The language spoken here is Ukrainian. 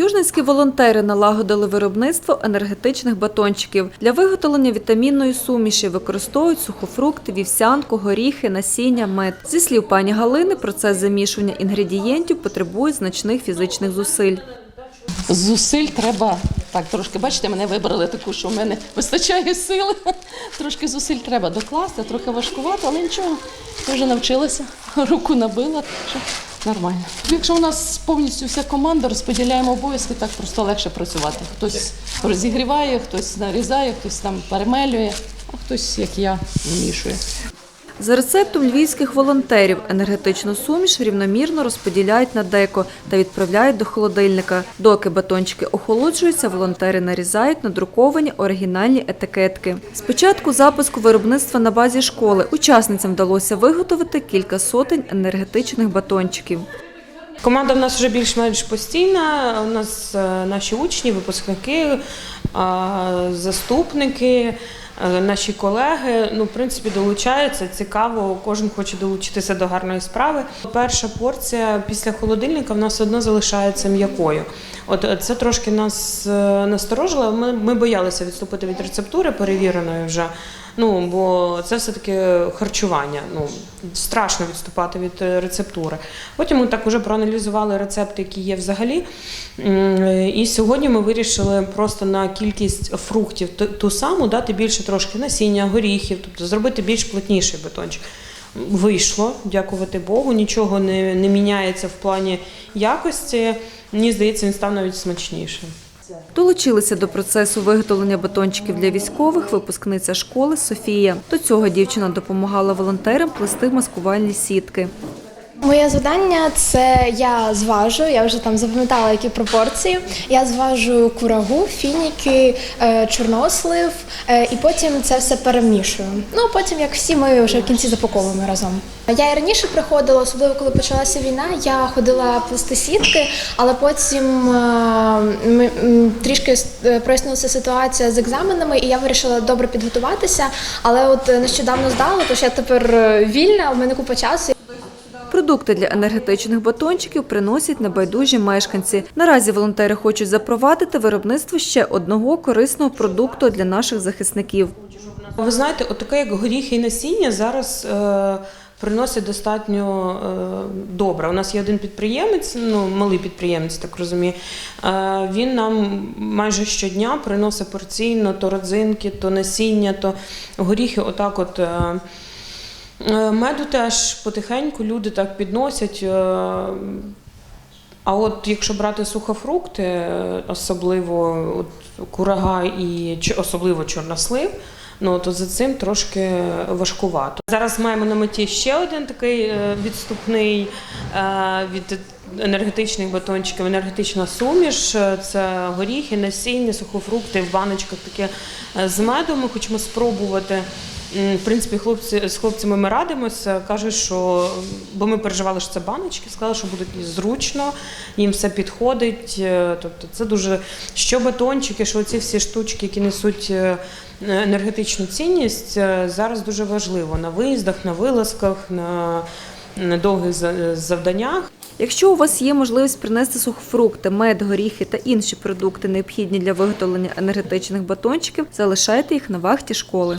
Южницькі волонтери налагодили виробництво енергетичних батончиків. Для виготовлення вітамінної суміші використовують сухофрукти, вівсянку, горіхи, насіння, мед. Зі слів пані Галини, процес замішування інгредієнтів потребує значних фізичних зусиль. Зусиль треба так трошки. Бачите, мене вибрали таку, що в мене вистачає сили. Трошки зусиль треба докласти, трохи важкувато, але нічого. Я вже навчилася, руку набила, що нормально. Якщо у нас повністю вся команда, розподіляємо обов'язки, так просто легше працювати. Хтось розігріває, хтось нарізає, хтось там перемелює, а хтось, як я, вимішує. За рецептом львівських волонтерів енергетичну суміш рівномірно розподіляють на деко та відправляють до холодильника. Доки батончики охолоджуються, волонтери нарізають надруковані оригінальні етикетки. Спочатку запуску виробництва на базі школи учасницям вдалося виготовити кілька сотень енергетичних батончиків. Команда в нас вже більш-менш постійна. У нас е, наші учні, випускники, заступники, наші колеги. Ну, в принципі, долучаються. Цікаво, кожен хоче долучитися до гарної справи. Перша порція після холодильника в нас одно залишається м'якою. От е, це трошки нас е, насторожило. Ми, ми боялися відступити від рецептури перевіреної вже. Ну, бо це все-таки харчування. Ну, страшно відступати від е, рецептури. Потім ми так уже проаналізували рецепти, які є взагалі. І сьогодні ми вирішили просто на кількість фруктів ту- саму дати більше трошки насіння, горіхів, тобто зробити більш плотніший батончик. Вийшло, дякувати Богу, нічого не, не міняється в плані якості. Мені здається, він став навіть смачнішим. Долучилися до процесу виготовлення батончиків для військових випускниця школи Софія. До цього дівчина допомагала волонтерам плести маскувальні сітки. Моє завдання це я зважу, я вже там запам'ятала які пропорції. Я зважу курагу, фініки, е, чорнослив, е, і потім це все перемішую. Ну а потім, як всі, ми вже в кінці запаковуємо разом. Я і раніше приходила, особливо коли почалася війна. Я ходила плести сітки, але потім е, ми- трішки прояснилася ситуація з екзаменами, і я вирішила добре підготуватися. Але от нещодавно здала, тож я тепер вільна, у мене купа часу. Продукти для енергетичних батончиків приносять небайдужі мешканці. Наразі волонтери хочуть запровадити виробництво ще одного корисного продукту для наших захисників. Ви знаєте, от таке як горіхи і насіння зараз е, приносить достатньо е, добре. У нас є один підприємець, ну малий підприємець, так розумію. Е, він нам майже щодня приносить порційно то родзинки, то насіння, то горіхи. Отак, от. Е, Меду теж потихеньку люди так підносять. е, А от якщо брати сухофрукти, е, особливо от курага і особливо чорнослив, ну то за цим трошки важкувато. Зараз маємо на меті ще один такий відступний від енергетичних батончиків, енергетична суміш. Це горіхи, насіння, сухофрукти в баночках таке з медом. Ми хочемо спробувати. В принципі, хлопці з хлопцями ми радимося. кажуть, що бо ми переживали, що це баночки, сказали, що будуть зручно, їм все підходить. Е, Тобто, це дуже що батончики, що ці всі штучки, які несуть е, енергетичну цінність, е, зараз дуже важливо на виїздах, на вилазках, на, на довгих за- завданнях. Якщо у вас є можливість принести сухофрукти, мед, горіхи та інші продукти, необхідні для виготовлення енергетичних батончиків, залишайте їх на вахті школи.